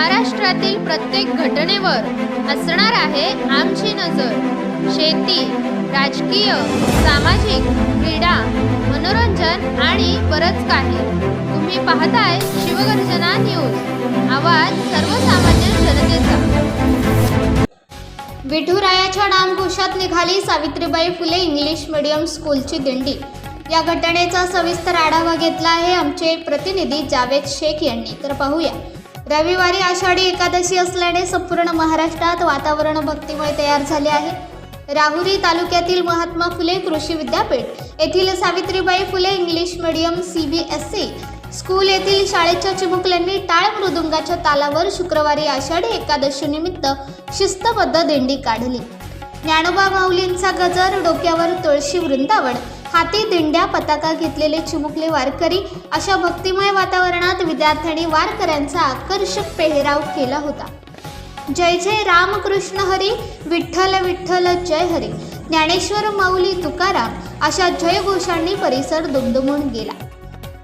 महाराष्ट्रातील प्रत्येक घटनेवर असणार आहे आमची नजर. शेती राजकीय सामाजिक क्रीडा मनोरंजन आणि बरंच काही. तुम्ही पाहताय शिवगर्जना न्यूज. आवाज सर्वसामान्य जनतेचा. विठुरायाच्या नामघोषात निघाली सावित्रीबाई फुले इंग्लिश मीडियम स्कूलची दिंडी. या घटनेचा सविस्तर आढावा घेतला आहे आमचे प्रतिनिधी जावेद शेख यांनी. तर पाहूया. रविवारी आषाढी एकादशी असल्याने संपूर्ण महाराष्ट्रात वातावरण भक्तिमय तयार झाले आहे. राहुरी तालुक्यातील महात्मा फुले कृषी विद्यापीठ येथील Savitribai Phule English medium C B S C school येथील शाळेच्या चिमुकल्यांनी टाळ मृदुंगाच्या तालावर शुक्रवारी आषाढी एकादशी निमित्त शिस्तबद्ध दिंडी काढली. ज्ञानोबा माऊलींचा गजर डोक्यावर तुळशी वृंदावन हाती दिंड्या पताका घेतलेले चिमुकले वारकरी अशा भक्तिमय वातावरणात विद्यार्थ्यांनी वारकऱ्यांचा आकर्षक पेहराव केला होता. जय जय रामकृष्ण हरी विठ्ठल विठ्ठल जय हरी. ज्ञानेश्वर माऊली तुकाराम अशा जयघोषांनी परिसर दुमदुमून गेला.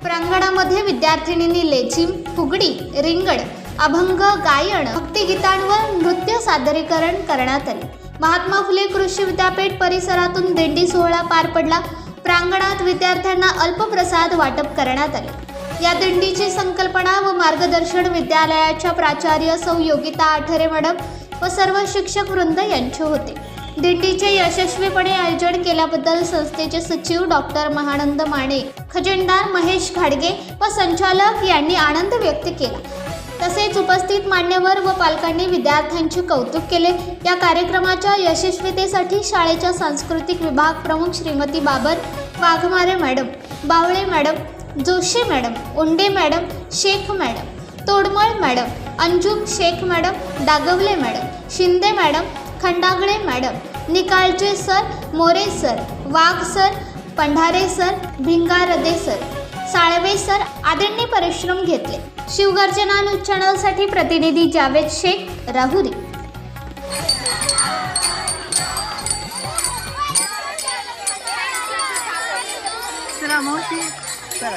प्रांगणामध्ये विद्यार्थिनींनी लेझिम फुगडी रिंगण अभंग गायन भक्तिगीतांवर नृत्य सादरीकरण करण्यात आले. महात्मा फुले कृषी विद्यापीठ परिसरातून दिंडी सोहळा पार पडला. प्रांगणात विद्यार्थ्यांना अल्पप्रसाद वाटप करण्यात आले. या दिंडीची संकल्पना व मार्गदर्शन विद्यालयाच्या प्राचार्य सौ योगिता आठरे मॅडम व सर्व शिक्षक वृंद यांचे होते. दिंडीचे यशस्वीपणे आयोजन केल्याबद्दल संस्थेचे सचिव डॉक्टर महानंद माने खजिनदार महेश घाडगे व संचालक यांनी आनंद व्यक्त केला. तसेच उपस्थित मान्यवर व पालकांनी विद्यार्थ्यांचे कौतुक केले. या कार्यक्रमाच्या यशस्वीतेसाठी शाळेच्या सांस्कृतिक विभाग प्रमुख Shrimati Babar Waghmare madam Bawale madam Joshi madam Unde madam Shaikh madam Todmal madam Anjum Shaikh madam Dagwale madam Shinde madam Khandagale madam Nikalje sir More sir Wagh sir Pandhare sir Bhingarde sir Salve sir आदींनी परिश्रम घेतले. Shivgarjana news चॅनलसाठी प्रतिनिधी जावेद शेख राहुरी. चला मावशी. चला.